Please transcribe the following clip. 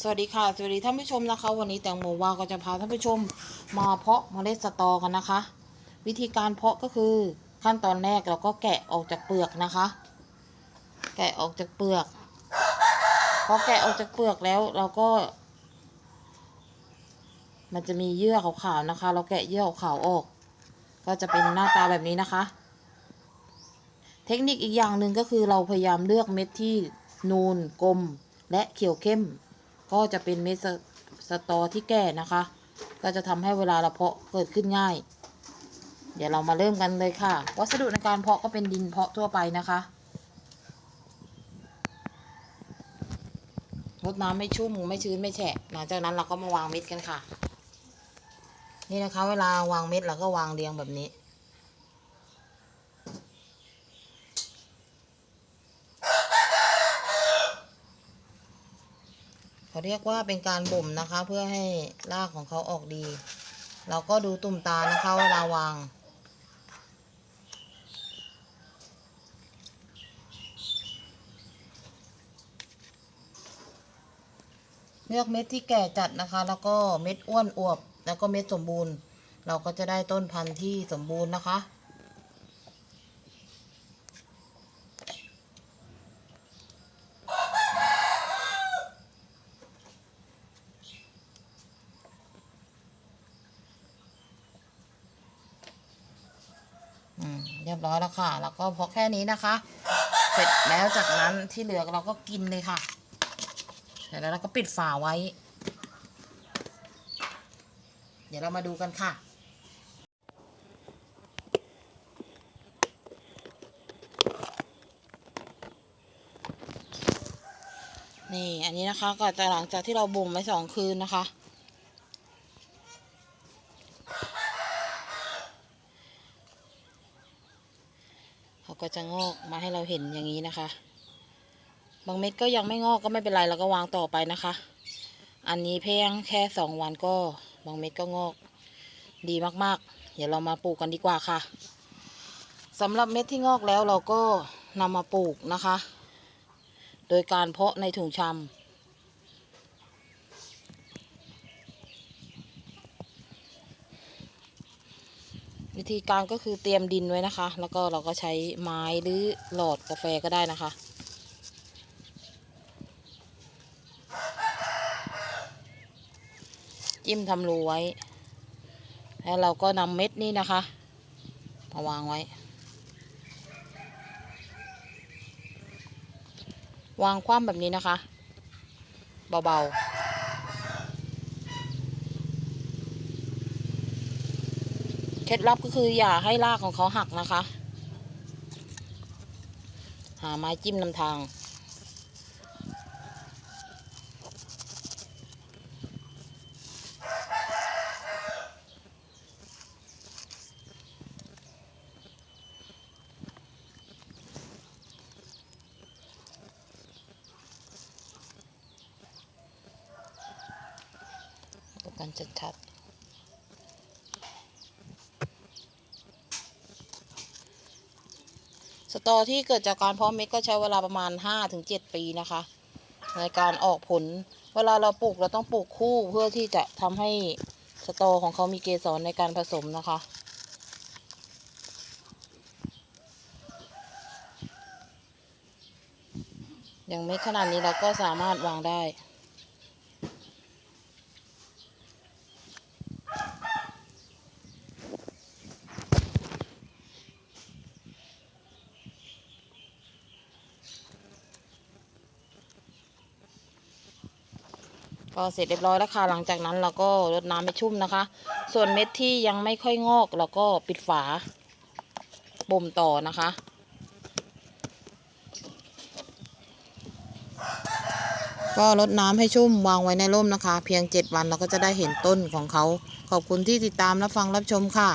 สวัสดีค่ะสวัสดีท่านผู้ชมนะคะ วันนี้แตงโมว่าก็จะพาท่านผู้ชมมาเพาะเมล็ดสตอกันนะคะ วิธีการเพาะก็คือขั้นตอนแรกเราก็แกะออกจากเปลือกนะคะ แกะออกจากเปลือกพอแกะออกจากเปลือกแล้วเราก็ มันจะมีเยื่อขาวๆนะคะ เราแกะเยื่อขาวออก ก็จะเป็นหน้าตาแบบนี้นะคะ เทคนิคอีกอย่างหนึ่งก็คือเราพยายามเลือกเม็ดที่นูนกลมและเขียวเข้ม ก็จะเป็นเม็ดสสตอที่แก่นะคะ ก็จะทำให้เวลาเราเพาะเกิดขึ้นง่าย เดี๋ยวเรามาเริ่มกันเลยค่ะ วัสดุในการเพาะก็เป็นดินเพาะทั่วไปนะคะรดน้ำไม่ชุ่มไม่ชื้นไม่แฉะหลังจากนั้นเราก็มาวางเม็ดกันค่ะ นี่นะคะ เวลาวางเม็ดเราก็วางเรียงแบบนี้ เขาเรียกว่าเป็นการบ่มนะคะ เพื่อให้รากของเขาออกดี เราก็ดูตุ่มตานะคะเวลาวางเลือกเม็ดที่แก่จัดนะคะ แล้วก็เม็ดอ้วนอวบ แล้วก็เม็ดสมบูรณ์ เราก็จะได้ต้นพันธุ์ที่สมบูรณ์นะคะ เรียบร้อยแล้วค่ะ แล้วก็พอแค่นี้นะคะ เสร็จแล้วจากนั้นที่เหลือเราก็กินเลยค่ะ เสร็จแล้วเราก็ปิดฝาไว้ เดี๋ยวเรามาดูกันค่ะนี่ อันนี้นะคะก็จะหลังจากที่เราบ่มไว้สองคืนนะคะ เขาก็จะงอกมาให้เราเห็นอย่างนี้นะคะ บางเม็ดก็ยังไม่งอกก็ไม่เป็นไรเราก็วางต่อไปนะคะ อันนี้เพียงแค่สองวันก็บางเม็ดก็งอก ดีมากๆ เดี๋ยวเรามาปลูกกันดีกว่าค่ะสำหรับเม็ดที่งอกแล้วเราก็นำมาปลูกนะคะ โดยการเพาะในถุงชำ วิธีการก็คือเตรียมดินไว้นะคะ แล้วก็เราก็ใช้ไม้หรือหลอดกาแฟก็ได้นะคะ จิ้มทำรูไว้ แล้วเราก็นำเม็ดนี้นะคะมาวางไว้ วางคว่ำแบบนี้นะคะ เบาๆ เค ล็ดลับก็คืออย่าให้รากของเขาหักนะคะ หาไม้จิ้มนำทางกันชัดๆ สตอที่เกิดจากการเพาะเม็ดก็ใช้เวลาประมาณ 5-7 ปีนะคะ ในการออกผล เวลาเราปลูกเราต้องปลูกคู่เพื่อที่จะทำให้สตอของเขามีเกสรในการผสมนะคะย่างเม็ดขนาดนี้เราก็สามารถวางได้ ก็เสร็จเรียบร้อยแล้วค่ะ หลังจากนั้นเราก็รดน้ำให้ชุ่มนะคะ ส่วนเม็ดที่ยังไม่ค่อยงอกเราก็ปิดฝาบ่มต่อนะคะก็รดน้ำให้ชุ่มวางไว้ในร่มนะคะ เพียง 7 วันเราก็จะได้เห็นต้นของเขา ขอบคุณที่ติดตามรับฟังรับชมค่ะ